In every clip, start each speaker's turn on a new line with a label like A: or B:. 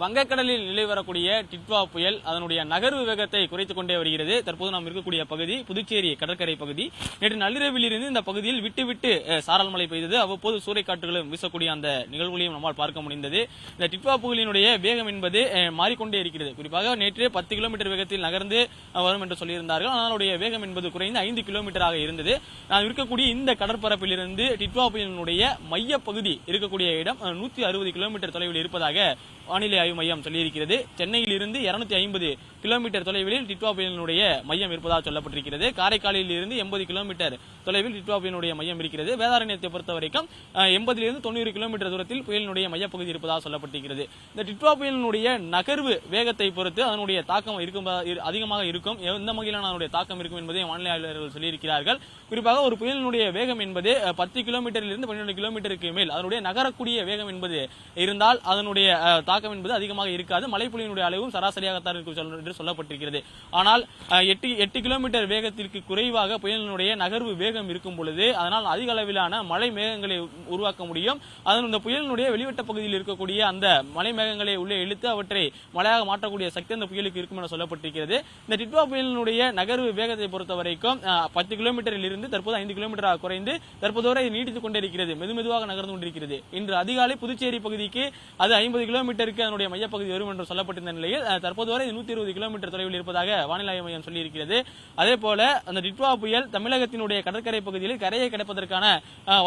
A: வங்கக்கடலில் நிலை வரக்கூடிய டிட்வா புயல் அதனுடைய நகர்வு வேகத்தை குறைத்துக் கொண்டே வருகிறது. தற்போது நாம் இருக்கக்கூடிய பகுதி புதுச்சேரி கடற்கரை பகுதி. நேற்று நள்ளிரவில் இருந்து இந்த பகுதியில் விட்டு விட்டு சாரல் மழை பெய்தது. அவ்வப்போது சூறைக்காற்றுகளும் வீசக்கூடிய அந்த நிகழ்வுகளையும் நம்மால் பார்க்க முடிந்தது. இந்த டிட்வா புயலினுடைய வேகம் என்பது மாறிக்கொண்டே இருக்கிறது. குறிப்பாக நேற்று பத்து கிலோமீட்டர் வேகத்தில் நகர்ந்து வரும் என்று சொல்லியிருந்தார்கள். ஆனால் அதனுடைய வேகம் என்பது குறைந்து ஐந்து கிலோமீட்டராக இருந்தது. நான் இருக்கக்கூடிய இந்த கடற்பரப்பிலிருந்து டிட்வா புயலினுடைய மைய பகுதி இருக்கக்கூடிய இடம் நூத்தி அறுபது கிலோமீட்டர் தொலைவில் இருப்பதாக வானிலை ஆய்வு மையம் சொல்லியிருக்கிறது. சென்னையில் இருந்து இருநூத்தி ஐம்பது கிலோமீட்டர் தொலைவில் டிட்வா புயலினுடைய மையம் இருப்பதாக சொல்லப்பட்டிருக்கிறது. காரைக்காலில் இருந்து எண்பது கிலோமீட்டர் தொலைவில் டிட்வா புயலினுடைய மையம் இருக்கிறது. வேதாரண்யத்தை பொறுத்த வரைக்கும் எண்பதிலிருந்து தொண்ணூறு கிலோமீட்டர் தூரத்தில் புயலினுடைய மையப்பகுதி இருப்பதாக சொல்லப்பட்டிருக்கிறது. இந்த டிட்வா புயலினுடைய நகர்வு வேகத்தை பொறுத்து அதனுடைய தாக்கம் இருக்கும் அதிகமாக இருக்கும். எந்த வகையிலான அதனுடைய தாக்கம் இருக்கும் என்பதை வானிலை ஆய்வாளர்கள் சொல்லியிருக்கிறார்கள். குறிப்பாக ஒரு புயலினுடைய வேகம் என்பது பத்து கிலோமீட்டரிலிருந்து பன்னிரண்டு கிலோமீட்டருக்கு மேல் அதனுடைய நகரக்கூடிய வேகம் என்பது இருந்தால் அதனுடைய தாக்கம் என்பது அதிகமாக இருக்காது. மழைப்பொழியினுடைய அளவும் சராசரியாகத்தான் இருக்கும் என்று சொல்லப்பட்டிருக்கிறது. ஆனால் எட்டு எட்டு கிலோமீட்டர் வேகத்திற்கு குறைவாக புயலினுடைய நகர்வு வேகம் இருக்கும் பொழுது அதனால் அதிக அளவிலான மழை மேகங்களை உருவாக்க முடியும். அதன் இந்த புயலினுடைய வெளிவட்ட பகுதியில் இருக்கக்கூடிய அந்த மலை மேகங்களை உள்ளே இழுத்து அவற்றை மழையாக மாற்றக்கூடிய சக்தி அந்த புயலுக்கு இருக்கும் என சொல்லப்பட்டிருக்கிறது. இந்த டிட்வா புயலினுடைய நகர்வு வேகத்தை பொறுத்த வரைக்கும் பத்து கிலோமீட்டரில் இருந்து தற்போது ஐந்து கிலோமீட்டராக குறைந்து தற்போது வரை நீடித்துக் கொண்டிருக்கிறது. மெதுமெதுவாக நகர்ந்து கொண்டிருக்கிறது. இன்று அதிகாலை புதுச்சேரி பகுதிக்கு அது ஐம்பது கிலோமீட்டருக்கு அதனுடைய மையப்பகுதி வரும் என்று சொல்லப்பட்டிருந்த நிலையில் தற்போது வரை நூத்தி இருபது கிலோமீட்டர் தொலைவில் இருப்பதாக வானிலை மையம் சொல்லியிருக்கிறது. அதே போல அந்த டிட்வா புயல் தமிழகத்தினுடைய கடற்கரை பகுதியில் கரையை கிடப்பதற்கான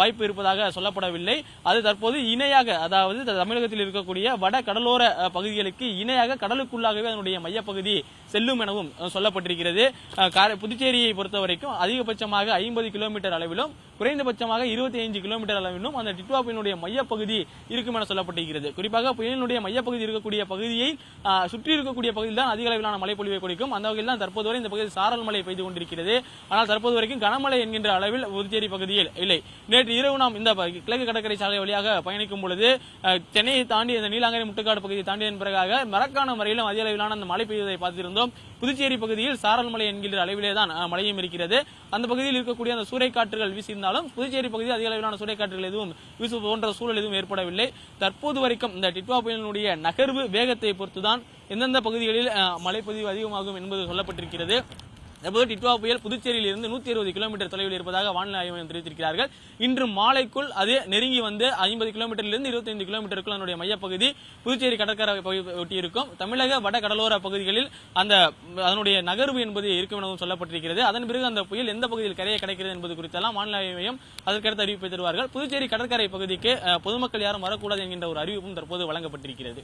A: வாய்ப்பு இருப்பதாக சொல்லப்படவில்லை. அது தற்போது இணையாக அதாவது தமிழகத்தில் இருக்கக்கூடிய வட கடலோர பகுதிகளுக்கு இணையாக கடலுக்குள்ளாகவே அதனுடைய மையப்பகுதி செல்லும் எனவும் சொல்லப்பட்டிருக்கிறது. புதுச்சேரியை பொறுத்த வரைக்கும் அதிகபட்சமாக ஐம்பது கிலோமீட்டர் அளவிலும் குறைந்தபட்சமாக இருபத்தி ஐந்து கிலோமீட்டர் அளவிலும் அந்த டிட்வா புயலினுடைய மையப்பகுதி இருக்கும் என சொல்லப்பட்டிருக்கிறது. குறிப்பாக புயலினுடைய மையப்பகுதி இருக்கக்கூடிய பகுதியை சுற்றி இருக்கக்கூடிய பகுதியில் தான் அதிக அளவிலான மழைப்பொழிவை கொடுக்கும். அந்த வகையில் தான் தற்போது வரை இந்த பகுதியில் சாரல் மழை பெய்து கொண்டிருக்கிறது. ஆனால் தற்போது வரைக்கும் கனமழை என்கின்ற அளவில் புதுச்சேரி பகுதியில் இல்லை. நேற்று இரவு நாம் இந்த கிழக்கு கடற்கரை சாலை வழியாக பயணிக்கும் பொழுது சென்னையை தாண்டி இந்த நீலாங்கரை முட்டுக்காடு பகுதியை தாண்டியதன் பிறகாக மரக்கான வரையிலும் அதிக அளவிலான அந்த மழை பெய்வதை பார்த்திருந்தோம். புதுச்சேரி பகுதியில் சாரல் மலை என்கின்ற அளவிலே தான் மழையும் இருக்கிறது. அந்த பகுதியில் இருக்கக்கூடிய அந்த சூறைக்காற்றுகள் இருந்தாலும் புதுச்சேரி பகுதியில் அதிக அளவிலான சூறைக்காற்றுகள் எதுவும் வீசு போன்ற சூழல் எதுவும் ஏற்படவில்லை. தற்போது வரைக்கும் இந்த டிட்வா புயலினுடைய நகர்வு வேகத்தை பொறுத்துதான் எந்தெந்த பகுதிகளில் அஹ், மழைப்பொழிவு அதிகமாகும் என்பது சொல்லப்பட்டிருக்கிறது. தற்போது டிட்வா புயல் புதுச்சேரியிலிருந்து நூற்றி நூத்தி இருபது கிலோமீட்டர் தொலைவில் இருப்பதாக வானிலை ஆய்வு மையம் தெரிவித்திருக்கிறார்கள். இன்று மாலைக்குள் அது நெருங்கி வந்து ஐம்பது கிலோமீட்டரிலிருந்து இருபத்தைந்து கிலோமீட்டருக்குள் அதனுடைய மையப்பகுதி புதுச்சேரி கடற்கரை ஒட்டி இருக்கும் தமிழக வட கடலோர பகுதிகளில் அந்த அதனுடைய நகர்வு என்பது இருக்கும் எனவும் சொல்லப்பட்டிருக்கிறது. அதன் பிறகு அந்த புயல் எந்த பகுதியில் கரையை கிடைக்கிறது என்பது குறித்தெல்லாம் வானிலை ஆய்வு மையம் அதற்கடுத்து அறிவிப்பை தருவார்கள். புதுச்சேரி கடற்கரை பகுதிக்கு பொதுமக்கள் யாரும் வரக்கூடாது என்கின்ற ஒரு அறிவிப்பும் தற்போது வழங்கப்பட்டிருக்கிறது.